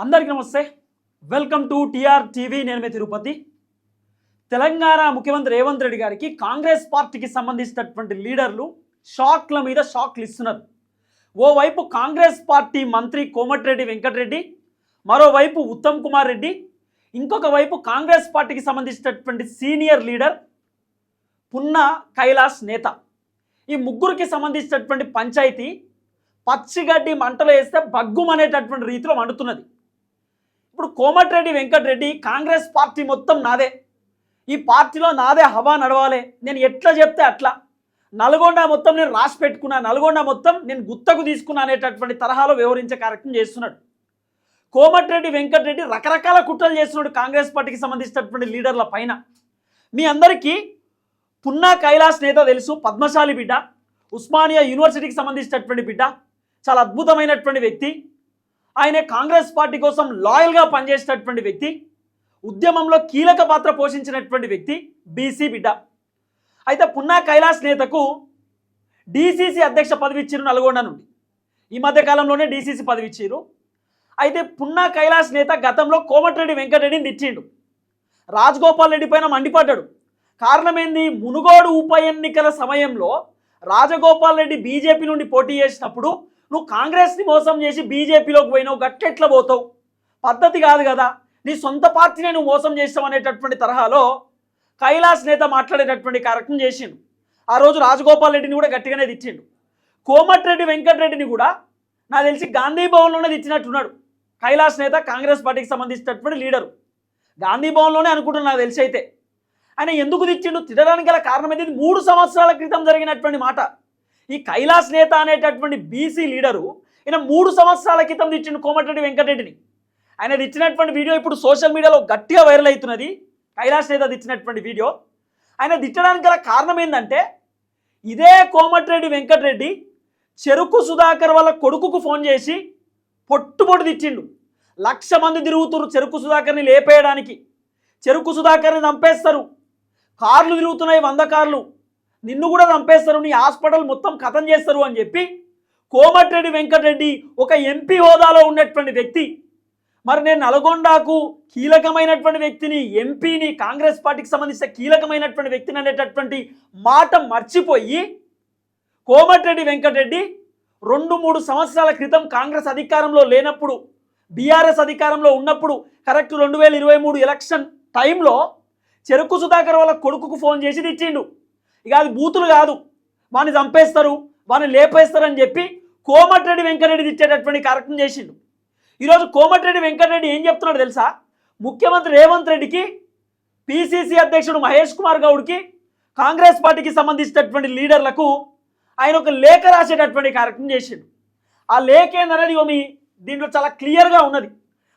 అందరికీ నమస్తే. Welcome to TR TV. నేను మీ తిరుపతి. తెలంగాణ ముఖ్యమంత్రి రేవంత్ రెడ్డి గారికి కాంగ్రెస్ పార్టీకి సంబంధించినటువంటి లీడర్లు షాక్ల మీద షాక్లు ఇస్తున్నారు ఓవైపు కాంగ్రెస్ పార్టీ మంత్రి కోమటిరెడ్డి వెంకటరెడ్డి మరోవైపు ఉత్తమ్ కుమార్ రెడ్డి ఇంకొక వైపు కాంగ్రెస్ పార్టీకి సంబంధించినటువంటి సీనియర్ లీడర్ పున్న కైలాస్ నేత. ఈ ముగ్గురికి సంబంధించినటువంటి పంచాయతీ పచ్చిగడ్డి మంటలు వేస్తే బగ్గుమనేటటువంటి రీతిలో మండుతున్నది. ఇప్పుడు కోమటిరెడ్డి వెంకటరెడ్డి కాంగ్రెస్ పార్టీ మొత్తం నాదే. ఈ పార్టీలో నాదే హవా నడవాలి. నేను ఎట్లా చెప్తే అట్లా. నల్గొండ మొత్తం నేను రాసి పెట్టుకున్నా. నల్గొండ మొత్తం నేను గుత్తకు తీసుకున్నా అనేటటువంటి తరహాలో వ్యవహరించే కార్యక్రమం చేస్తున్నాడు. కోమటిరెడ్డి వెంకటరెడ్డి రకరకాల కుట్రలు చేస్తున్నాడు కాంగ్రెస్ పార్టీకి సంబంధించినటువంటి లీడర్ల పైన. మీ అందరికీ పున్నా కైలాస్ నేత తెలుసు పద్మశాలి బిడ్డ ఉస్మానియా యూనివర్సిటీకి సంబంధించినటువంటి బిడ్డ చాలా అద్భుతమైనటువంటి వ్యక్తి. ఆయన కాంగ్రెస్ పార్టీ కోసం లాయల్గా పనిచేసినటువంటి వ్యక్తి ఉద్యమంలో కీలక పాత్ర పోషించినటువంటి వ్యక్తి బీసీ బిడ్డ. అయితే పున్నా కైలాస్ నేతకు డీసీసీ అధ్యక్ష పదవి ఇచ్చారు నల్గొండ నుండి. ఈ మధ్య కాలంలోనే డీసీసీ పదవి ఇచ్చారు అయితే పున్నా కైలాస్ నేత గతంలో కోమటిరెడ్డి వెంకటరెడ్డిని తిట్టిండు. రాజగోపాల్ రెడ్డి పైన మండిపడ్డాడు. కారణం ఏంది మునుగోడు ఉప ఎన్నికల సమయంలో రాజగోపాల్ రెడ్డి బీజేపీ నుండి పోటీ చేసినప్పుడు నువ్వు కాంగ్రెస్ని మోసం చేసి బీజేపీలోకి పోయినావు గట్టెట్లా పోతావు? పద్ధతి కాదు కదా. నీ సొంత పార్టీని నువ్వు మోసం చేస్తావు అనేటటువంటి తరహాలో కైలాస్ నేత మాట్లాడేటటువంటి కార్యక్రమం చేసిండు. ఆ రోజు రాజగోపాల్ రెడ్డిని కూడా గట్టిగానే తెచ్చిండు కోమటిరెడ్డి వెంకటరెడ్డిని కూడా నాకు తెలిసి గాంధీ భవన్లోనే తెచ్చినట్టున్నాడు కైలాస్ నేత కాంగ్రెస్ పార్టీకి సంబంధించినటువంటి లీడరు. గాంధీ భవన్లోనే అనుకుంటున్నా నాకు తెలిసి అయితే. ఆయన ఎందుకు తెచ్చిండు తినడానికి గల కారణం అయితే మూడు సంవత్సరాల క్రితం జరిగినటువంటి మాట. ఈ కైలాస్ నేత అనేటటువంటి బీసీ లీడరు ఈయన మూడు సంవత్సరాల క్రితం ఇచ్చిన కోమటిరెడ్డి వెంకటరెడ్డిని. ఆయన తెచ్చినటువంటి వీడియో ఇప్పుడు సోషల్ మీడియాలో గట్టిగా వైరల్ అవుతున్నది. కైలాస్ నేత తెచ్చినటువంటి వీడియో. ఆయన తిట్టడానికి గల కారణం ఏంటంటే ఇదే కోమటిరెడ్డి వెంకటరెడ్డి చెరుకు సుధాకర్ వాళ్ళ కొడుకుకు ఫోన్ చేసి పొట్టుపొట్టు తెచ్చిండు లక్ష మంది తిరుగుతున్నారు చెరుకు సుధాకర్ని లేపేయడానికి. చెరుకు సుధాకర్ని చంపేస్తారు కార్లు తిరుగుతున్నాయి వంద కార్లు. నిన్ను కూడా చంపేస్తారు నీ హాస్పిటల్ మొత్తం కథం చేస్తారు అని చెప్పి కోమటిరెడ్డి వెంకటరెడ్డి ఒక ఎంపీ హోదాలో ఉన్నటువంటి వ్యక్తి. మరి నేను నల్గొండకు కీలకమైనటువంటి వ్యక్తిని ఎంపీని కాంగ్రెస్ పార్టీకి సంబంధించిన కీలకమైనటువంటి వ్యక్తిని అనేటటువంటి మాట మర్చిపోయి కోమటిరెడ్డి వెంకటరెడ్డి రెండు మూడు సంవత్సరాల క్రితం కాంగ్రెస్ అధికారంలో లేనప్పుడు బీఆర్ఎస్ అధికారంలో ఉన్నప్పుడు కరెక్ట్ రెండు వేల ఇరవై మూడు ఎలక్షన్ టైంలో చెరుకు సుధాకర్ వాళ్ళ కొడుకుకు ఫోన్ చేసి తెచ్చిండు ఇక అది బూతులు కాదు. వాడిని చంపేస్తారు వాడిని లేపేస్తారని చెప్పి కోమటిరెడ్డి వెంకటరెడ్డి తెచ్చేటటువంటి కార్యక్రమం చేసిండు. ఈరోజు కోమటిరెడ్డి వెంకటరెడ్డి ఏం చెప్తున్నాడు తెలుసా? ముఖ్యమంత్రి రేవంత్ రెడ్డికి పిసిసి అధ్యక్షుడు మహేష్ కుమార్ గౌడ్కి కాంగ్రెస్ పార్టీకి సంబంధించినటువంటి లీడర్లకు ఆయన ఒక లేఖ రాసేటటువంటి కార్యక్రమం చేసిండు. ఆ లేఖ ఏందనేది ఓమి మీ దీంట్లో చాలా క్లియర్గా ఉన్నది.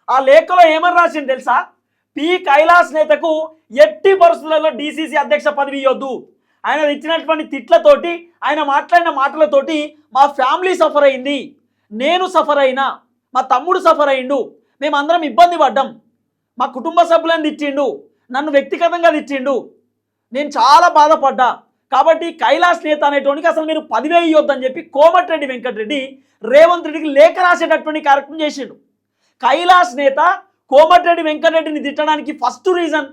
ఆ లేఖలో ఏమని రాసిండు తెలుసా? పి కైలాస్ నేతకు ఎట్టి పరిస్థితులలో డీసీసీ అధ్యక్ష పదవి ఇవ్వద్దు. ఆయన ఇచ్చినటువంటి తిట్లతోటి ఆయన మాట్లాడిన మాటలతోటి మా ఫ్యామిలీ సఫర్ అయింది. నేను సఫర్ అయినా మా తమ్ముడు సఫర్ అయిండు. మేమందరం ఇబ్బంది పడ్డాం. మా కుటుంబ సభ్యులను తిట్టిండు. నన్ను వ్యక్తిగతంగా తిట్టిండు. నేను చాలా బాధపడ్డా. కాబట్టి కైలాస్ నేత అనేటోనికి అసలు మీరు పదివే ఇవ్వద్దని చెప్పి కోమటిరెడ్డి వెంకటరెడ్డి రేవంత్ రెడ్డికి లేఖ రాసేటటువంటి కార్యక్రమం చేసిండు. కైలాస్ నేత కోమటిరెడ్డి వెంకటరెడ్డిని తిట్టడానికి ఫస్ట్ రీజన్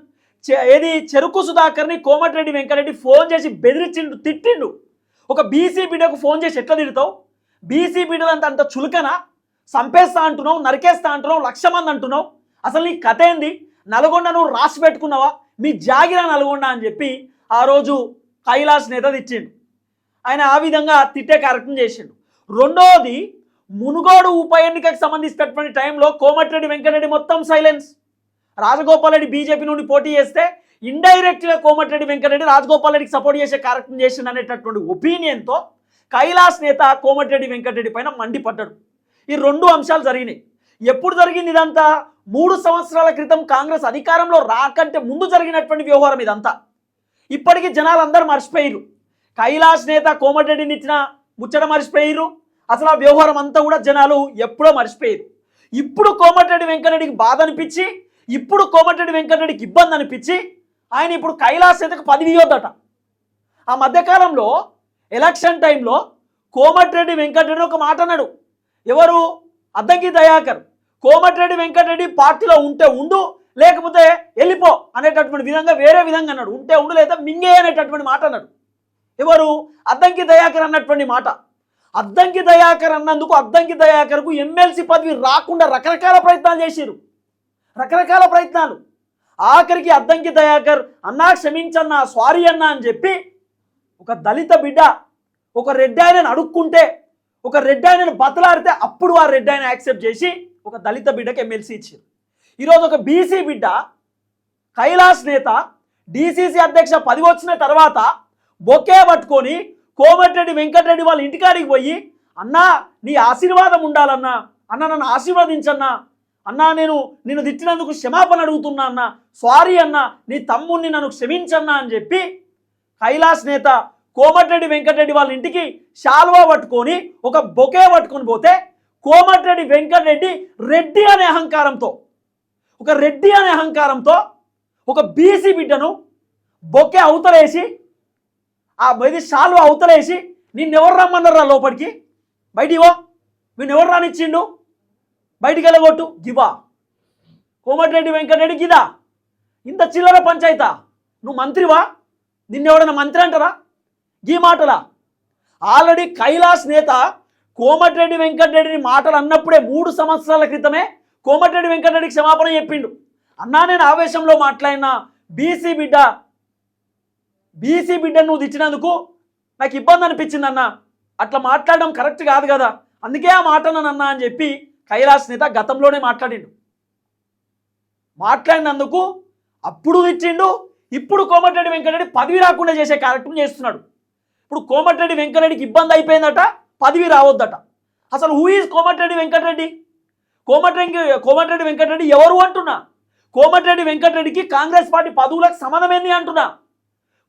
ఏది? చెరుకు సుధాకర్ని కోమటిరెడ్డి వెంకటరెడ్డి ఫోన్ చేసి బెదిరించిండు తిట్టిండు. ఒక బీసీ బిడ్డకు ఫోన్ చేసి ఎట్లా తిడతావు? బీసీ బిడ్డలంత అంత చులకనా? చంపేస్తా అంటున్నావు నరికేస్తా అంటున్నావు లక్ష మంది అంటున్నావు. అసలు నీ కథ ఏంది? నల్గొండ నువ్వు రాసి పెట్టుకున్నావా? మీ జాగిరా నల్గొండ అని చెప్పి ఆ రోజు కైలాస్ నేత తిట్టిండు. ఆయన ఆ విధంగా తిట్టే కార్యక్రమం చేసిండు. రెండోది మునుగోడు ఉప ఎన్నికకు సంబంధించినటువంటి టైంలో కోమటిరెడ్డి వెంకటరెడ్డి మొత్తం సైలెన్స్. రాజగోపాల్ రెడ్డి బీజేపీ నుండి పోటీ చేస్తే ఇండైరెక్ట్గా కోమటిరెడ్డి వెంకటరెడ్డి రాజగోపాల్ రెడ్డికి సపోర్ట్ చేసే కార్యక్రమం చేసిండు అనేటటువంటి ఒపీనియన్తో కైలాస్ నేత కోమటిరెడ్డి వెంకటరెడ్డి పైన మండిపడ్డాడు. ఈ రెండు అంశాలు జరిగినాయి. ఎప్పుడు జరిగింది ఇదంతా? మూడు సంవత్సరాల క్రితం కాంగ్రెస్ అధికారంలో రాకంటే ముందు జరిగినటువంటి వ్యవహారం ఇదంతా. ఇప్పటికీ జనాలు అందరూ మర్చిపోయారు కైలాస్ నేత కోమటిరెడ్డిని ఇచ్చిన ముచ్చట మర్చిపోయారు అసలు ఆ వ్యవహారం అంతా కూడా జనాలు ఎప్పుడో మర్చిపోయారు ఇప్పుడు కోమటిరెడ్డి వెంకటరెడ్డికి బాధ అనిపించి ఇప్పుడు కోమటిరెడ్డి వెంకటరెడ్డికి ఇబ్బంది అనిపించి ఆయన ఇప్పుడు కైలాస్ నేతకు పదవి ఇవ్వద్దట ఆ మధ్యకాలంలో ఎలక్షన్ టైంలో కోమటిరెడ్డి వెంకటరెడ్డి ఒక మాట అన్నాడు. ఎవరు? అద్దంకి దయాకర్. కోమటిరెడ్డి వెంకటరెడ్డి పార్టీలో ఉంటే ఉండు లేకపోతే వెళ్ళిపో అనేటటువంటి విధంగా వేరే విధంగా అన్నాడు. ఉంటే ఉండు లేదా మింగే అనేటటువంటి మాట అన్నాడు. ఎవరు? అద్దంకి దయాకర్ అన్నటువంటి మాట. అద్దంకి దయాకర్ అన్నందుకు అద్దంకి దయాకర్కు ఎమ్మెల్సీ పదవి రాకుండా రకరకాల ప్రయత్నాలు చేశారు రకరకాల ప్రయత్నాలు. ఆఖరికి అద్దంకి దయాకర్ అన్నా క్షమించన్నా సారీ అన్నా అని చెప్పి ఒక దళిత బిడ్డ ఒక రెడ్డి ఆయనను అడుక్కుంటే ఒక రెడ్డి ఆయనను బతలాడితే అప్పుడు ఆ రెడ్డి ఆయన యాక్సెప్ట్ చేసి ఒక దళిత బిడ్డకి ఎమ్మెల్సీ ఇచ్చారు. ఈరోజు ఒక బీసీ బిడ్డ కైలాస్ నేత డీసీసీ అధ్యక్ష పదవి వచ్చిన తర్వాత బొకే పట్టుకొని కోమటిరెడ్డి వెంకటరెడ్డి వాళ్ళ ఇంటికాడికి పోయి అన్నా నీ ఆశీర్వాదం ఉండాలన్నా అన్న నన్ను ఆశీర్వదించన్నా అన్నా నేను నిన్ను తిట్టినందుకు క్షమాపణ అడుగుతున్నా అన్న. సారీ అన్న నీ తమ్ముణ్ణి నన్ను క్షమించన్నా అని చెప్పి కైలాస్ నేత కోమటిరెడ్డి వెంకటరెడ్డి వాళ్ళ ఇంటికి శాల్వా పట్టుకొని ఒక బొకే పట్టుకొని పోతే కోమటిరెడ్డి వెంకటరెడ్డి రెడ్డి అనే అహంకారంతో ఒక రెడ్డి అనే అహంకారంతో ఒక బీసీ బిడ్డను బొకే అవతలేసి ఆ ఇది శాల్వా అవతలేసి నిన్నెవరు రమ్మన్నారా లోపలికి? బయటికి వో నిన్నెవరు రానిచ్చిండు? బయటికి వెళ్ళగొట్టు. గివా కోమటిరెడ్డి వెంకటరెడ్డి గిదా ఇంత చిల్లర పంచాయతా. నువ్వు మంత్రివా? నిన్నెవడన్నా మంత్రి అంటారా? ఈ మాటలా? ఆల్రెడీ కైలాస్ నేత కోమటిరెడ్డి వెంకటరెడ్డిని మాటలు అన్నప్పుడే మూడు సంవత్సరాల క్రితమే కోమటిరెడ్డి వెంకటరెడ్డికి క్షమాపణ చెప్పిండు. అన్నా నేను ఆవేశంలో మాట్లాడిన బీసీ బిడ్డ బీసీ బిడ్డను నువ్వు తెచ్చినందుకు నాకు ఇబ్బంది అనిపించింది అన్న అట్లా మాట్లాడడం కరెక్ట్ కాదు కదా. అందుకే ఆ మాట అన్నా అని చెప్పి కైలాస్ నేత గతంలోనే మాట్లాడిండు. మాట్లాడినందుకు అప్పుడు ఇచ్చిండు ఇప్పుడు కోమటిరెడ్డి వెంకటరెడ్డి పదవి రాకుండా చేసే కార్యక్రమం చేస్తున్నాడు. ఇప్పుడు కోమటిరెడ్డి వెంకటరెడ్డికి ఇబ్బంది అయిపోయిందట పదవి రావద్దట. అసలు హూ ఈజ్ కోమటిరెడ్డి వెంకటరెడ్డి? కోమటిరెడ్డి కోమటిరెడ్డి వెంకటరెడ్డి ఎవరు అంటున్నా? కోమటిరెడ్డి వెంకటరెడ్డికి కాంగ్రెస్ పార్టీ పదవులకు సంబంధమేంది అంటున్నా.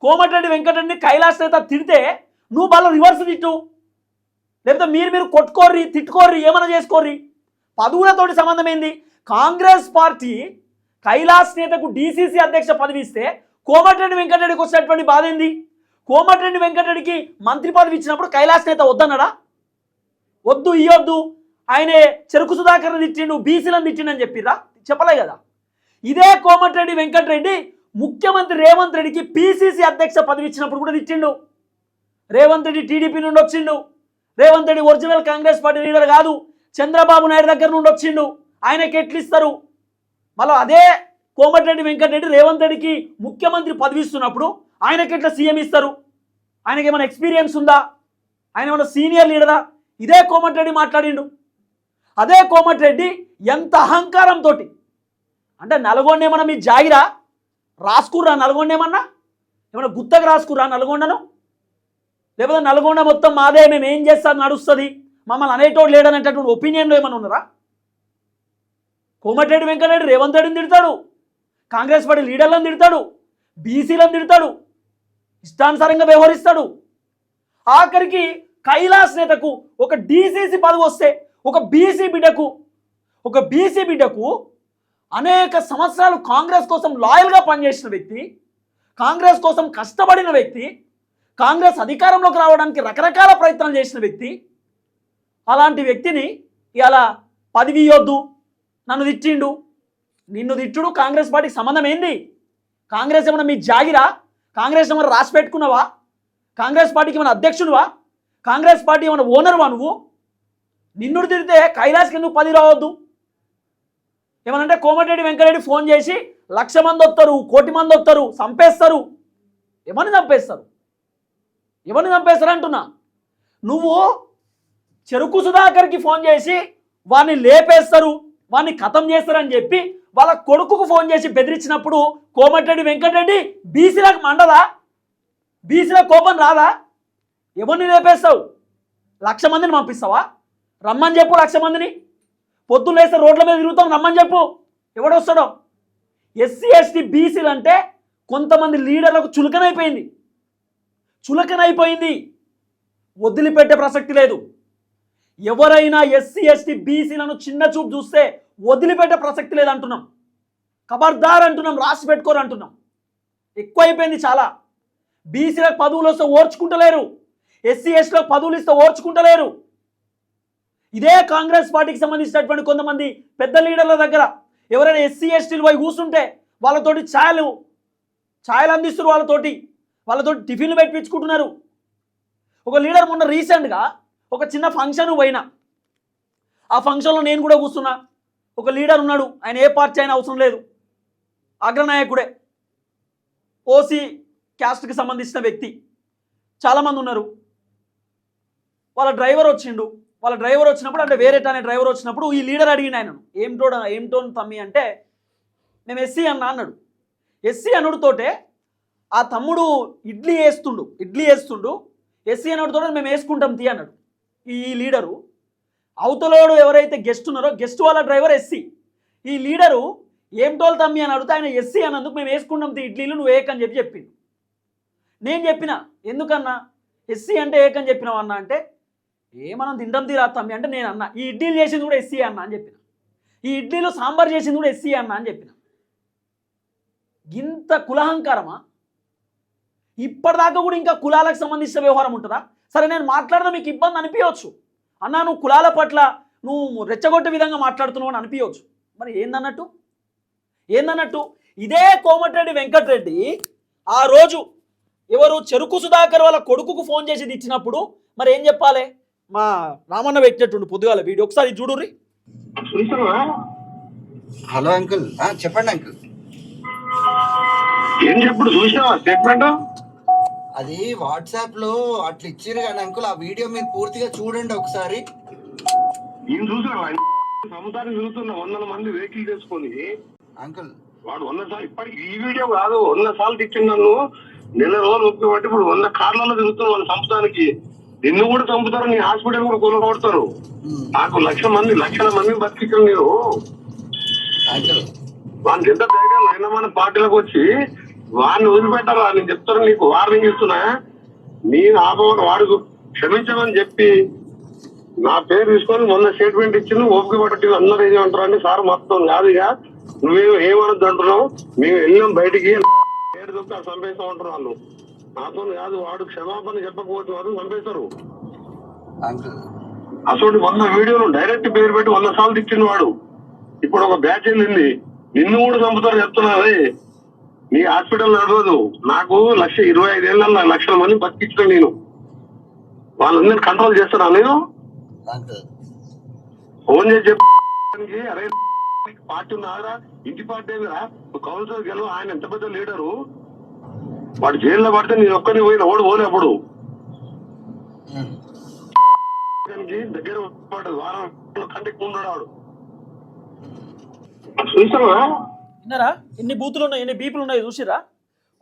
కోమటిరెడ్డి వెంకటరెడ్డిని కైలాస్ నేత తిడితే నువ్వు మళ్ళీ రివర్స్ తిట్టు. లేకపోతే మీరు మీరు కొట్టుకోర్రి తిట్టుకోర్రి ఏమైనా చేసుకోర్రి. పదవులతోటి సంబంధం ఏంది కాంగ్రెస్ పార్టీ కైలాస్ నేతకు డీసీసీ అధ్యక్ష పదవి ఇస్తే కోమటిరెడ్డి వెంకటరెడ్డికి వచ్చినటువంటి బాధ ఏంది? కోమటిరెడ్డి వెంకటరెడ్డికి మంత్రి పదవి ఇచ్చినప్పుడు కైలాస్ నేత వద్దన్నాడా? వద్దు ఇయ్యొద్దు. ఆయనే చెరుకు సుధాకర్ తిట్టిండు బీసీలను తిట్టిండని చెప్పిరా చెప్పలే కదా. ఇదే కోమటిరెడ్డి వెంకటరెడ్డి ముఖ్యమంత్రి రేవంత్ రెడ్డికి పీసీసీ అధ్యక్ష పదవి ఇచ్చినప్పుడు కూడా తిట్టిండు. రేవంత్ రెడ్డి టీడీపీ నుండి వచ్చిండు. Revanth Reddy original Congress party leader కాదు. చంద్రబాబు నాయుడు దగ్గర నుండి వచ్చిండు. ఆయనకి ఎట్లిస్తారు? మళ్ళీ అదే కోమటిరెడ్డి వెంకటరెడ్డి రేవంత్ రెడ్డికి ముఖ్యమంత్రి పదవి ఇస్తున్నప్పుడు ఆయనకి ఎట్లా సీఎం ఇస్తారు? ఆయనకి ఏమైనా ఎక్స్పీరియన్స్ ఉందా? ఆయన ఏమైనా సీనియర్ లీడరా? ఇదే కోమటిరెడ్డి మాట్లాడిండు. అదే కోమటిరెడ్డి ఎంత అహంకారంతో అంటే నల్గొండ ఏమన్నా మీ జాగిరా? రాసుకుర్రా నల్గొండ ఏమన్నా? గుత్తకు గుత్తగా రాసుకుర్రా నల్గొండను? లేకపోతే నల్గొండ మొత్తం మాదే మేము ఏం చేస్తాం నడుస్తుంది? మమ్మల్ని అనేటోడు లేడనేటటువంటి ఒపీనియన్లో ఏమైనా ఉన్నారా? కోమటిరెడ్డి వెంకటరెడ్డి రేవంత్ రెడ్డిని తిడతాడు. కాంగ్రెస్ పార్టీ లీడర్లను తిడతాడు. బీసీలను తిడతాడు. ఇష్టానుసారంగా వ్యవహరిస్తాడు. ఆఖరికి కైలాస్ నేతకు ఒక డీసీసీ పదవి వస్తే ఒక బీసీ బిడ్డకు ఒక బీసీ బిడ్డకు అనేక సంవత్సరాలు కాంగ్రెస్ కోసం లాయల్గా పనిచేసిన వ్యక్తి కాంగ్రెస్ కోసం కష్టపడిన వ్యక్తి కాంగ్రెస్ అధికారంలోకి రావడానికి రకరకాల ప్రయత్నాలు చేసిన వ్యక్తి అలాంటి వ్యక్తిని ఇలా పదవి ఇవ్వద్దు నన్ను తిట్టిండు. నిన్ను తిట్టుడు కాంగ్రెస్ పార్టీకి సంబంధం ఏంది? కాంగ్రెస్ ఏమన్నా మీ జాగిరా? కాంగ్రెస్ ఏమైనా రాసి పెట్టుకున్నావా? కాంగ్రెస్ పార్టీకి ఏమైనా అధ్యక్షుడువా కాంగ్రెస్ పార్టీ ఏమైనా ఓనర్వా నువ్వు? నిన్ను తిడితే కైలాస్కి ఎందుకు పది రావద్దు? ఏమనంటే కోమటిరెడ్డి వెంకరెడ్డి ఫోన్ చేసి లక్ష మంది వస్తారు కోటి మంది వస్తారు చంపేస్తారు. ఎవరిని చంపేస్తారు? ఎవరిని చంపేస్తారు అంటున్నా? నువ్వు చెరుకు సుధాకర్కి ఫోన్ చేసి వాడిని లేపేస్తారు వాడిని ఖతం చేస్తారని చెప్పి వాళ్ళ కొడుకుకు ఫోన్ చేసి బెదిరించినప్పుడు కోమటిరెడ్డి వెంకటరెడ్డి బీసీలకు మండదా బీసీలకు కోపం రాదా? ఎవరిని లేపేస్తావు? లక్ష మందిని పంపిస్తావా? రమ్మని చెప్పు లక్ష మందిని. పొద్దున్న లేస్తే రోడ్ల మీద తిరుగుతాం రమ్మని చెప్పు. ఎవడొస్తాడో? ఎస్సీ ఎస్టీ బీసీలు అంటే కొంతమంది లీడర్లకు చులకనైపోయింది. చులకనైపోయింది. వదిలిపెట్టే ప్రసక్తి లేదు. ఎవరైనా ఎస్సీ ఎస్టీ బీసీలను చిన్న చూపు చూస్తే వదిలిపెట్టే ప్రసక్తి లేదు అంటున్నాం ఖబర్దార్ అంటున్నాం రాసి పెట్టుకోరు అంటున్నాం. ఎక్కువైపోయింది చాలా. బీసీలకు పదవులు వస్తే ఓర్చుకుంటలేరు. ఎస్సీ ఎస్టీలకు పదవులు ఇస్తే ఓర్చుకుంటలేరు. ఇదే కాంగ్రెస్ పార్టీకి సంబంధించినటువంటి కొంతమంది పెద్ద లీడర్ల దగ్గర. ఎవరైనా ఎస్సీ ఎస్టీలు పోయి కూర్చుంటే వాళ్ళతోటి ఛాయలు ఛాయలు అందిస్తున్నారు వాళ్ళతోటి. వాళ్ళతోటి టిఫిన్లు పెట్టించుకుంటున్నారు. ఒక లీడర్ మొన్న రీసెంట్గా ఒక చిన్న ఫంక్షన్ పోయినా. ఆ ఫంక్షన్లో నేను కూడా కూర్చున్నా. ఒక లీడర్ ఉన్నాడు. ఆయన ఏ పార్టీ అయినా అవసరం లేదు. అగ్రనాయకుడే. ఓసీ క్యాస్ట్కి సంబంధించిన వ్యక్తి. చాలామంది ఉన్నారు. వాళ్ళ డ్రైవర్ వచ్చిండు. వాళ్ళ డ్రైవర్ వచ్చినప్పుడు అంటే వేరే అనే డ్రైవర్ వచ్చినప్పుడు ఈ లీడర్ అడిగిన ఆయనను. ఏమిటో ఏమిటో తమ్మి అంటే మేము ఎస్సీ అన్న అన్నాడు. ఎస్సీ అనుడితోటే ఆ తమ్ముడు ఇడ్లీ వేస్తుండు. ఇడ్లీ వేస్తుండు. ఎస్సీ అనుడితో మేము వేసుకుంటాం తీ అన్నాడు. ఈ లీడరు అవతలోడు ఎవరైతే గెస్ట్ ఉన్నారో గెస్ట్ వాళ్ళ డ్రైవర్ ఎస్సీ ఈ లీడరు ఏం తోలు తమ్మి అని అడిగితే ఆయన ఎస్సీ అన్నందుకు మేము వేసుకుంటాం ఇడ్లీలు నువ్వు ఏకని చెప్పి చెప్పింది నేను చెప్పిన ఎందుకన్నా? ఎస్సీ అంటే ఏకని చెప్పినావు అన్న అంటే ఏమన్నా తిండం తీరా తమ్మి అంటే నేను అన్న. ఈ ఇడ్లీలు చేసింది కూడా ఎస్సీ అన్న అని చెప్పిన. ఈ ఇడ్లీలో సాంబార్ చేసింది కూడా ఎస్సీ అన్న అని చెప్పిన. ఇంత కులహంకారమా? ఇప్పటిదాకా కూడా ఇంకా కులాలకు సంబంధించిన వ్యవహారం ఉంటుందా? సరే నేను మాట్లాడడం మీకు ఇబ్బంది అనిపించవచ్చు అన్నా నువ్వు కులాల పట్ల నువ్వు రెచ్చగొట్టే విధంగా మాట్లాడుతున్నావు అని అనిపించవచ్చు మరి ఏందన్నట్టు? ఏందన్నట్టు? ఇదే కోమటిరెడ్డి వెంకటరెడ్డి ఆ రోజు ఎవరు చెరుకు సుధాకర్ వాళ్ళ కొడుకుకు ఫోన్ చేసి ఇచ్చినప్పుడు మరి ఏం చెప్పాలి? మా రామన్న పెట్టినట్టుండు పొద్దుగాల వీడియో. ఒకసారి చూడుర్రి. Hello uncle. ఆ, చెప్పండి అంకుల్. ఏం చెప్పుడు చూసావా స్టేట్మెంట్ అది వాట్సాప్లో అట్లా ఇచ్చిర్రు కానీ అంకుల్ ఆ వీడియో మీరు పూర్తిగా చూడండి ఒకసారి. ఏం చూసావా సముదాన్ని చూస్తున్న వందల మంది వెహికల్ చేసుకొని. అంకుల్. వాడు వంద సార్లు ఇప్పటికి ఈ వీడియో కాదు వంద సార్లు తెచ్చిండు నన్ను. నెల రోజులు ఒప్పుకోబట్టి ఇప్పుడు వంద కార్లలో తిరుగుతున్నావు వాళ్ళ సంపుతానికి నిన్ను కూడా చంపుతారు నీ హాస్పిటల్ కూడా కొనుగోడతారు ఉమ్, నాకు లక్ష మంది లక్షల మంది బతికించాను నేను వాళ్ళకి ఎంత ధైర్యం అయినా మన పార్టీలకు వచ్చి వాడిని వదిలిపెట్టారా నేను చెప్తాను నీకు వార్నింగ్ ఇస్తున్నా. నేను ఆపవన వాడు క్షమించమని చెప్పి నా పేరు తీసుకొని మొన్న స్టేట్మెంట్ ఇచ్చింది ఓపిక పట్టి అందరూ ఏమంటారు అంటే సార్ మొత్తం కాదు ఇక. నువ్వేమో ఏమనొద్దు అంటున్నావు? మేము వెళ్ళాం బయటికి. పేరు దొక్క చంపేస్తా ఉంటారు వాళ్ళు. నాతో కాదు వాడు క్షమాపణ చెప్పకపోతే వారు చంపేస్తారు. అసలు వంద వీడియోలు డైరెక్ట్ పేరు పెట్టి వంద సార్లు తిట్టిన వాడు. ఇప్పుడు ఒక బ్యాచ్ వెళ్ళింది. నిన్ను కూడా చంపుతారు చెప్తున్నది నీ హాస్పిటల్ నడవదు. నాకు లక్ష ఇరవై ఐదేళ్ళ లక్షల మంది బతికించిన నేను. వాళ్ళందరినీ కంట్రోల్ చేస్తున్నా నేను? ఫోన్ చేసి చెప్పడానికి అరే పార్టీ ఉన్నారా ఇంటి పార్టీ ఏమిరా కౌన్సిలర్ గెలవు ఆయన ఎంత పెద్ద లీడరు? వాడు జైల్లో పడితే నేను ఒక్కరిని పోయిన ఓడి పోలే అప్పుడు. దగ్గర వారం కంటికి ఉన్నాడు వాడు. చూసావా విన్నారా? ఎన్ని బూతులు ఉన్నాయి ఎన్ని బీపులు ఉన్నాయి చూసిరా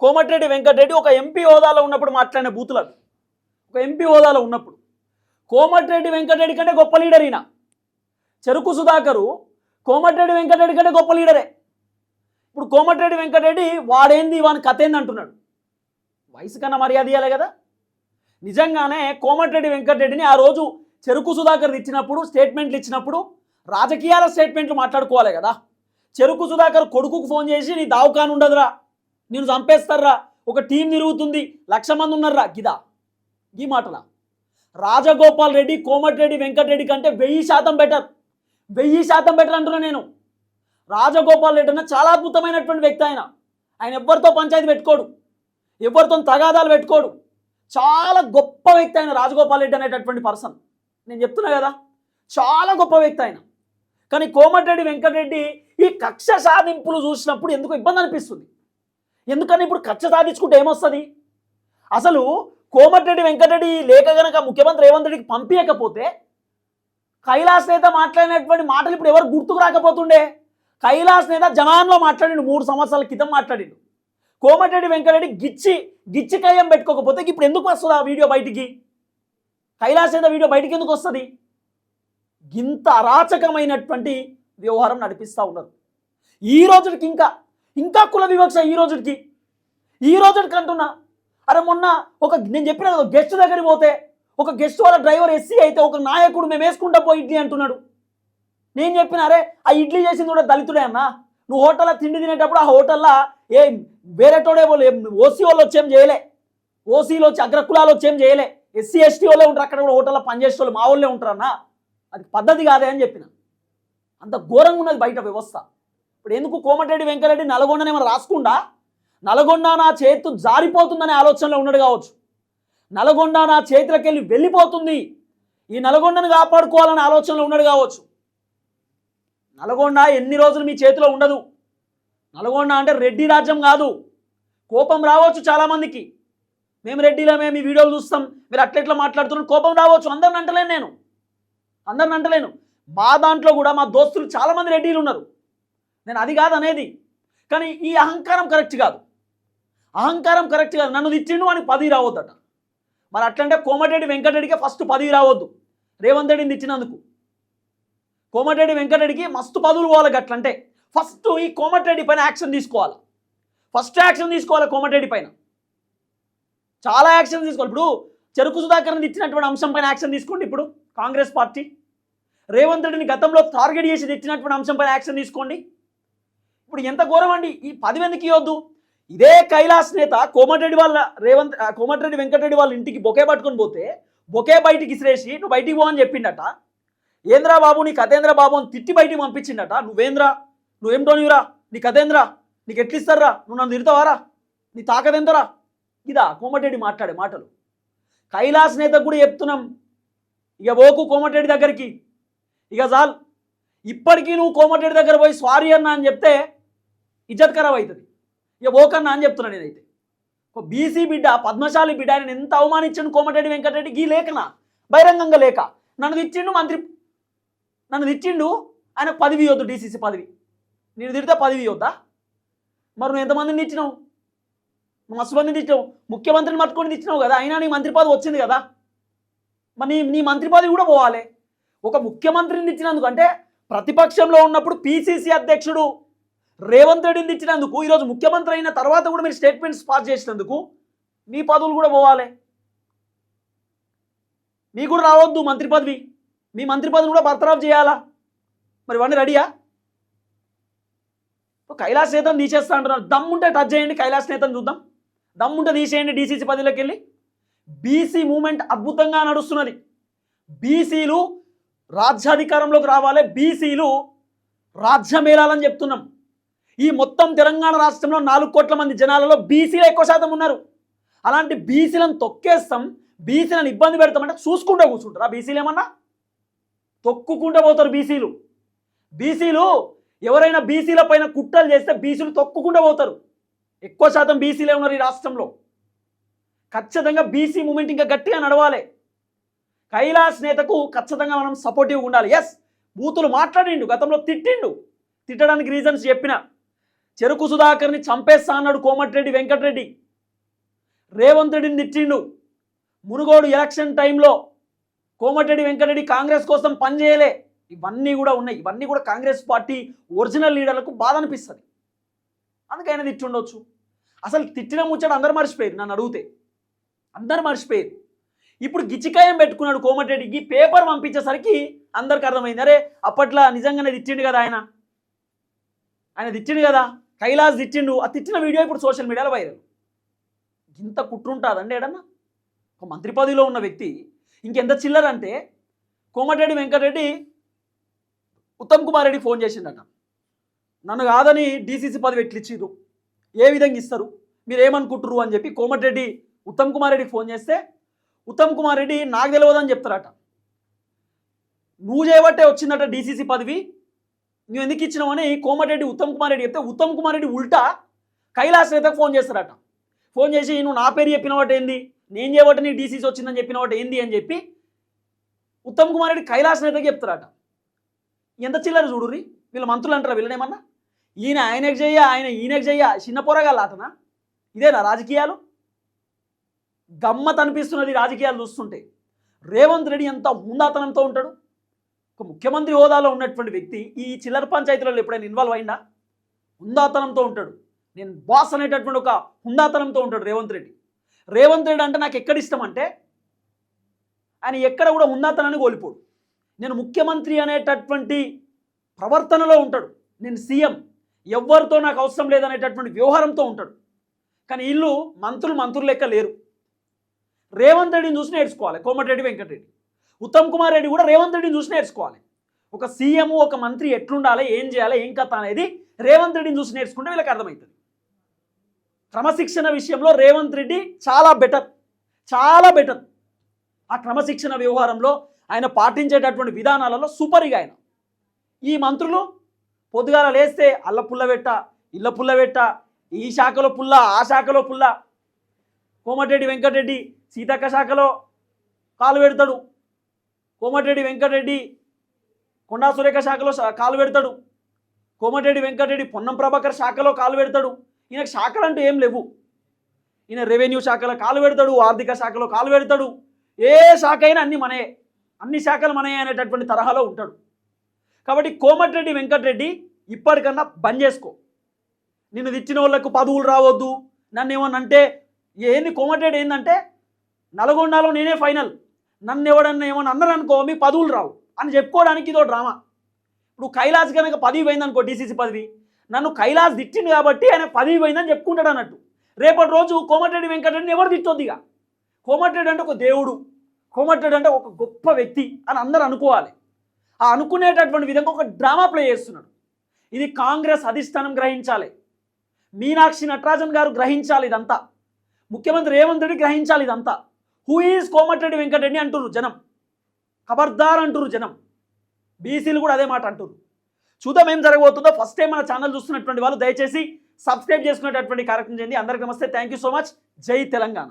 కోమటిరెడ్డి వెంకటరెడ్డి ఒక ఎంపీ హోదాలో ఉన్నప్పుడు మాట్లాడిన బూతులు అవి. ఒక ఎంపీ హోదాలో ఉన్నప్పుడు. కోమటిరెడ్డి వెంకటరెడ్డి కంటే గొప్ప లీడర్ ఈయన. చెరుకు సుధాకరు కోమటిరెడ్డి వెంకటరెడ్డి కంటే గొప్ప లీడరే. ఇప్పుడు కోమటిరెడ్డి వెంకటరెడ్డి వాడేంది వాని కథ ఏంది అంటున్నాడు. వయసు కన్నా మర్యాద ఇవ్వాలి కదా. నిజంగానే కోమటిరెడ్డి వెంకటరెడ్డిని ఆ రోజు చెరుకు సుధాకర్ ఇచ్చినప్పుడు స్టేట్మెంట్లు ఇచ్చినప్పుడు రాజకీయాల స్టేట్మెంట్లు మాట్లాడుకోవాలి కదా. చెరుకు సుధాకర్ కొడుకుకు ఫోన్ చేసి నీ దావకాను ఉండదురా నేను చంపేస్తారా ఒక టీం తిరుగుతుంది లక్ష మంది ఉన్నారా గిదా. ఈ మాటలా. రాజగోపాల్ రెడ్డి కోమటిరెడ్డి వెంకటరెడ్డి కంటే వెయ్యి శాతం బెటర్ వెయ్యి శాతం బెటర్ అంటున్నా నేను. రాజగోపాల్ రెడ్డి అన్న చాలా అద్భుతమైనటువంటి వ్యక్తి ఆయన. ఆయన ఎవరితో పంచాయతీ పెట్టుకోడు. ఎవరితో తగాదాలు పెట్టుకోడు. చాలా గొప్ప వ్యక్తి ఆయన రాజగోపాల్ రెడ్డి అనేటటువంటి పర్సన్. నేను చెప్తున్నా కదా చాలా గొప్ప వ్యక్తి ఆయన. కానీ కోమటిరెడ్డి వెంకటరెడ్డి ఈ కక్ష సాధింపులు చూసినప్పుడు ఎందుకు ఇబ్బంది అనిపిస్తుంది ఎందుకని ఇప్పుడు కక్ష సాధించుకుంటే ఏమొస్తుంది? అసలు కోమటిరెడ్డి వెంకటరెడ్డి లేఖ గనక ముఖ్యమంత్రి రేవంత్ రెడ్డికి పంపించకపోతే కైలాస్ నేత మాట్లాడినటువంటి మాటలు ఇప్పుడు ఎవరు గుర్తుకు రాకపోతుండే? కైలాస్ నేత జనాన్లో మాట్లాడిండు మూడు సంవత్సరాల క్రితం మాట్లాడిండు. కోమటిరెడ్డి వెంకటరెడ్డి గిచ్చి గిచ్చి కయ్యం పెట్టుకోకపోతే ఇప్పుడు ఎందుకు వస్తుంది ఆ వీడియో బయటికి? కైలాస్ నేత వీడియో బయటికి ఎందుకు వస్తుంది? ఇంత అరాచకమైనటువంటి వ్యవహారం నడిపిస్తూ ఉన్నారు ఈ రోజుకి ఇంకా ఇంకా కుల వివక్ష ఈ రోజుకి. ఈ రోజుకి అంటున్నా అరే మొన్న ఒక నేను చెప్పిన కదా గెస్ట్ దగ్గరికి పోతే ఒక గెస్ట్ వాళ్ళ డ్రైవర్ ఎస్సీ అయితే ఒక నాయకుడు మేము వేసుకుంటా పోయి ఇడ్లీ అంటున్నాడు. నేను చెప్పిన అరే ఆ ఇడ్లీ చేసింది కూడా దళితుడే అన్నా. నువ్వు హోటల్లో తిండి తినేటప్పుడు ఆ హోటల్లో ఏ వేరేటోడే వాళ్ళు ఓసీ వాళ్ళు వచ్చేం చేయలే. ఓసీలో వచ్చి అగ్రకులాలు వచ్చేం చేయలే. ఎస్సీ ఎస్టీ వాళ్ళే ఉంటారు అక్కడ కూడా హోటల్లో పనిచేసే వాళ్ళు మా వాళ్ళే ఉంటారన్నా అది పద్ధతి కాదే అని చెప్పిన. అంత ఘోరంగా ఉన్నది బయట వ్యవస్థ. ఇప్పుడు ఎందుకు కోమటిరెడ్డి వెంకరెడ్డి నల్గొండని ఏమైనా రాసుకుండా? నల్గొండ నా చేతు జారిపోతుందనే ఆలోచనలో ఉన్నాడు కావచ్చు. నల్గొండ నా చేతులకెళ్ళి వెళ్ళిపోతుంది. ఈ నల్గొండను కాపాడుకోవాలనే ఆలోచనలో ఉన్నాడు కావచ్చు. నల్గొండ ఎన్ని రోజులు మీ చేతిలో ఉండదు. నల్గొండ అంటే రెడ్డి రాజ్యం కాదు. కోపం రావచ్చు చాలామందికి. మేము రెడ్డిలో మేము మీ వీడియోలు చూస్తాం. మీరు అట్లెట్లా మాట్లాడుతున్నారు? కోపం రావచ్చు. అందరిని అంటలేను నేను. అందరిని అంటలేను మా దాంట్లో కూడా మా దోస్తులు చాలామంది రెడ్డీలు ఉన్నారు. నేను అది కాదు అనేది. కానీ ఈ అహంకారం కరెక్ట్ కాదు. అహంకారం కరెక్ట్ కాదు. నన్ను తిట్టిండు అని పది రావద్దట. మరి అట్లంటే కోమటిరెడ్డి వెంకటరెడ్డికే ఫస్ట్ పది రావద్దు. రేవంత్ రెడ్డిని తిట్టినందుకు. కోమటిరెడ్డి వెంకటరెడ్డికి మస్తు పదులు పోవాలి అట్లంటే ఫస్ట్ ఈ కోమటిరెడ్డి పైన యాక్షన్ తీసుకోవాలి? ఫస్ట్ యాక్షన్ తీసుకోవాలి కోమటిరెడ్డి పైన? చాలా యాక్షన్ తీసుకోవాలి. ఇప్పుడు చెరుకు సుధాకర్ని ఇచ్చినటువంటి అంశం పైన యాక్షన్ తీసుకోండి ఇప్పుడు. కాంగ్రెస్ పార్టీ. రేవంత్ రెడ్డిని గతంలో టార్గెట్ చేసి తెచ్చినటువంటి అంశంపై యాక్షన్ తీసుకోండి. ఇప్పుడు ఎంత ఘోరం అండి? ఈ పదవి ఇవ్వద్దు. ఇదే కైలాస్ నేత కోమటిరెడ్డి వాళ్ళ రేవంత్ ఆ, కోమటిరెడ్డి వెంకటరెడ్డి వాళ్ళ ఇంటికి బొకే పట్టుకొని పోతే బొకే బయటికి ఇసిరేసి నువ్వు బయటికి పో అని చెప్పిండట. ఏంద్రా బాబు నీ కథేంద్ర బాబు అని తిట్టి బయటికి పంపించిండట. నువ్వేంద్రా? నువ్వేంటోనివిరా నీ కథేంద్ర? నీకు ఎట్లిస్తారా? నువ్వు నన్ను తిడతావారా? నీ తాకదెంతరా ఇదా కోమటిరెడ్డి మాట్లాడే మాటలు. కైలాస్ నేతకు కూడా చెప్తున్నాం. ఇక ఓకు కోమటిరెడ్డి దగ్గరికి. ఇక చాలు. ఇప్పటికీ నువ్వు కోమటిరెడ్డి దగ్గర పోయి సారీ అన్నా అని చెప్తే ఇజ్జత్ ఖరాబ్ అవుతుంది. ఇక ఓకన్నా అని చెప్తున్నా నేనైతే. బీసీ బిడ్డ పద్మశాలి బిడ్డ ఆయన ఎంత అవమానించాను కోమటిరెడ్డి వెంకటరెడ్డి? గీ లేఖన. బహిరంగంగా లేక నన్ను తెచ్చిండు మంత్రి. నన్ను తెచ్చిండు ఆయన పదవి ఇవ్వద్దు డీసీసీ పదవి. నేను తిడితే పదవి ఇవ్వద్దా? మరి నువ్వు ఎంతమందిని తెచ్చినావు నువ్వు మస్తు మందిని తిట్టినావు? ముఖ్యమంత్రిని పట్టుకొని తెచ్చినావు కదా అయినా నీ మంత్రి పదవి వచ్చింది కదా? మరి నీ నీ మంత్రి పదవి కూడా పోవాలి. ఒక ముఖ్యమంత్రిని ఇచ్చినందుకు అంటే ప్రతిపక్షంలో ఉన్నప్పుడు పిసిసి అధ్యక్షుడు రేవంత్ రెడ్డిని ఇచ్చినందుకు ఈరోజు ముఖ్యమంత్రి అయిన తర్వాత కూడా మీరు స్టేట్మెంట్స్ పాస్ చేసినందుకు మీ పదవులు కూడా పోవాలి. మీకు కూడా రావద్దు మంత్రి పదవి. మీ మంత్రి పదవిని కూడా బర్తరాఫ్ చేయాలా? మరి ఇవన్నీ రెడీయా? కైలాస కైలాస్ నేతను తీసేస్తా అంటున్నారు. దమ్ముంటే టచ్ చేయండి కైలాస్ నేతను చూద్దాం. దమ్ముంటే తీసేయండి డీసీసీ పదవిలోకి వెళ్ళి. బీసీ మూమెంట్ అద్భుతంగా నడుస్తున్నది. బీసీలు రాజ్యాధికారంలోకి రావాలి బీసీలు రాజ్యమేళాలని చెప్తున్నాం. ఈ మొత్తం తెలంగాణ రాష్ట్రంలో నాలుగు కోట్ల మంది జనాలలో బీసీలు ఎక్కువ శాతం ఉన్నారు. అలాంటి బీసీలను తొక్కేస్తాం బీసీలను ఇబ్బంది పెడతామంటే చూసుకుంటూ కూర్చుంటారా బీసీలు ఏమన్నా? తొక్కుకుంటూ పోతారు బీసీలు. బీసీలు ఎవరైనా బీసీల పైన కుట్రలు చేస్తే బీసీలు తొక్కుకుంటూ పోతారు. ఎక్కువ శాతం బీసీలే ఉన్నారు ఈ రాష్ట్రంలో. ఖచ్చితంగా బీసీ మూమెంట్ ఇంకా గట్టిగా నడవాలి. కైలాస్ నేతకు ఖచ్చితంగా మనం సపోర్టివ్గా ఉండాలి. ఎస్ బూతులు మాట్లాడిండు గతంలో తిట్టిండు. తిట్టడానికి రీజన్స్ చెప్పిన. చెరుకు సుధాకర్ని చంపేస్తా అన్నాడు కోమటిరెడ్డి వెంకటరెడ్డి. రేవంత్ రెడ్డిని తిట్టిండు. మునుగోడు ఎలక్షన్ టైంలో కోమటిరెడ్డి వెంకటరెడ్డి కాంగ్రెస్ కోసం పనిచేయలే ఇవన్నీ కూడా ఉన్నాయి. ఇవన్నీ కూడా కాంగ్రెస్ పార్టీ ఒరిజినల్ లీడర్లకు బాధ అనిపిస్తుంది. అందుకైనా తిట్టుండొచ్చు. అసలు తిట్టిన ముచ్చట అందరు మర్చిపోయారు నన్ను అడిగితే. అందరు మర్చిపోయారు. ఇప్పుడు గిచ్చికాయం పెట్టుకున్నాడు కోమటిరెడ్డికి పేపర్ పంపించేసరికి అందరికి అర్థమైంది అరే అప్పట్లో నిజంగానే తిట్టిండు కదా ఆయన. ఆయన తిట్టిండు కదా. కైలాస్ తిట్టిండు. ఆ తిట్టిన వీడియో ఇప్పుడు సోషల్ మీడియాలో వైరల్. ఇంత కుట్రుంటుందండి ఏడన్నా? ఒక మంత్రి పదవిలో ఉన్న వ్యక్తి ఇంకెంత చిల్లర అంటే కోమటిరెడ్డి వెంకటరెడ్డి ఉత్తమ్ కుమార్ రెడ్డి ఫోన్ చేసిండట. నన్ను కాదని డీసీసీ పదవి ఎట్లిచ్చిర్రు? ఏ విధంగా ఇస్తారు? మీరు ఏమనుకుంటురు అని చెప్పి కోమటిరెడ్డి ఉత్తమ్ కుమార్ రెడ్డికి ఫోన్ చేస్తే ఉత్తమ్ కుమార్ రెడ్డి నాకు తెలియదని చెప్తారట. నువ్వు చేయబట్టే వచ్చిందట డీసీసీ పదవి. నువ్వు ఎందుకు ఇచ్చినావని కోమటిరెడ్డి ఉత్తమ్ కుమార్ రెడ్డి చెప్తే ఉత్తమ్ కుమార్ రెడ్డి ఉల్టా కైలాస్ రేతకు ఫోన్ చేస్తారట. ఫోన్ చేసి నువ్వు నా పేరు చెప్పినవాట ఏంది? నేను చేయబట్టి నీ డీసీసీ వచ్చిందని చెప్పినవాటి ఏంది? అని చెప్పి ఉత్తమ్ కుమార్ రెడ్డి కైలాస్ నేతకి చెప్తారట. ఎంత చిల్లర చూడుర్రి? వీళ్ళు మంత్రులు అంటారా వీళ్ళనేమన్నా ఈయన ఆయనకు చెయ్య ఆయన ఈయనకు చెయ్య చిన్న పొరగాల అతనా? ఇదేనా రాజకీయాలు? గమ్మత్ అనిపిస్తున్నది రాజకీయాలు చూస్తుంటే. రేవంత్ రెడ్డి ఎంత హుందాతనంతో ఉంటాడు? ఒక ముఖ్యమంత్రి హోదాలో ఉన్నటువంటి వ్యక్తి ఈ చిల్లర పంచాయతీలలో ఎప్పుడైనా ఇన్వాల్వ్ అయిందా? హుందాతనంతో ఉంటాడు. నేను బాస్ అనేటటువంటి ఒక హుందాతనంతో ఉంటాడు రేవంత్ రెడ్డి. రేవంత్ రెడ్డి అంటే నాకు ఎక్కడ ఇష్టం అంటే ఆయన ఎక్కడ కూడా హుందాతనాన్ని కోల్పోడు. నేను ముఖ్యమంత్రి అనేటటువంటి ప్రవర్తనలో ఉంటాడు. నేను సీఎం. ఎవరితో నాకు అవసరం లేదనేటటువంటి వ్యవహారంతో ఉంటాడు. కానీ వీళ్ళు మంత్రులు మంత్రులు లెక్క లేరు. రేవంత్ రెడ్డిని చూసి నేర్చుకోవాలి. కోమటిరెడ్డి వెంకటరెడ్డి. ఉత్తమ్ కుమార్ రెడ్డి కూడా రేవంత్ రెడ్డిని చూసి నేర్చుకోవాలి. ఒక సీఎం ఒక మంత్రి ఎట్లుండాలి ఏం చేయాలి ఏం కథ అనేది రేవంత్ రెడ్డిని చూసి నేర్చుకుంటే వీళ్ళకి అర్థమవుతుంది. క్రమశిక్షణ విషయంలో రేవంత్ రెడ్డి చాలా బెటర్ చాలా బెటర్ ఆ క్రమశిక్షణ వ్యవహారంలో ఆయన పాటించేటటువంటి విధానాలలో సూపర్గా ఆయన. ఈ మంత్రులు పొద్దుగాల లేస్తే అల్ల పుల్ల పెట్ట ఇళ్ళ పుల్ల పెట్ట ఈ శాఖలో పుల్ల ఆ శాఖలో పుల్ల కోమటిరెడ్డి వెంకటరెడ్డి సీతక్క శాఖలో కాలు పెడతాడు. కోమటిరెడ్డి వెంకటరెడ్డి కొండా సురేఖ శాఖలో కాలు పెడతాడు. కోమటిరెడ్డి వెంకటరెడ్డి పొన్నం ప్రభాకర్ శాఖలో కాలు పెడతాడు. ఈయనకు శాఖలు అంటూ ఏం లేవు. ఈయన రెవెన్యూ శాఖలో కాలు పెడతాడు ఆర్థిక శాఖలో కాలు పెడతాడు. ఏ శాఖ అయినా అన్ని మనయే. అన్ని శాఖలు మనయే అనేటటువంటి తరహాలో ఉంటాడు. కాబట్టి కోమటిరెడ్డి వెంకటరెడ్డి ఇప్పటికన్నా బంద్ చేసుకో. నిన్ను తెచ్చిన వాళ్ళకు పదవులు రావద్దు. నన్ను ఏమన్నా అంటే ఏంది కోమటేడు ఏంటంటే నల్గొండలో నేనే ఫైనల్ నన్ను ఎవడన్నా ఏమన్నా అన్నారు అనుకో మీ పదవులు రావు అని చెప్పుకోవడానికి ఇదో డ్రామా. ఇప్పుడు కైలాస్ కనుక పదవి పోయింది అనుకో డీసీసీ పదవి నన్ను కైలాస్ తిట్టింది కాబట్టి ఆయన పదవి పోయిందని చెప్పుకుంటాడు అన్నట్టు. రేపటి రోజు కోమటిరెడ్డి వెంకటరెడ్డిని ఎవరు తిట్టొద్దు ఇక? కోమటిరెడ్డి అంటే ఒక దేవుడు కోమటిరెడ్డి అంటే ఒక గొప్ప వ్యక్తి అని అందరూ అనుకోవాలి. ఆ అనుకునేటటువంటి విధంగా ఒక డ్రామా ప్లే చేస్తున్నాడు. ఇది కాంగ్రెస్ అధిష్టానం గ్రహించాలి. మీనాక్షి నటరాజన్ గారు గ్రహించాలి ఇదంతా. ముఖ్యమంత్రి రేవంత్ రెడ్డి గ్రహించాలి ఇదంతా. హూ ఈజ్ కోమటిరెడ్డి వెంకటరెడ్డి అంటున్నారు జనం. ఖబర్దార్ అంటున్నారు జనం. బీసీలు కూడా అదే మాట అంటారు చూద్దాం ఏం జరగబోతుందో. ఫస్ట్ టైం మన ఛానల్ చూస్తున్నటువంటి వాళ్ళు దయచేసి సబ్స్క్రైబ్ చేసుకునేటటువంటి కార్యక్రమం చేయండి. అందరికీ నమస్తే. థ్యాంక్ యూ సో మచ్ జై తెలంగాణ.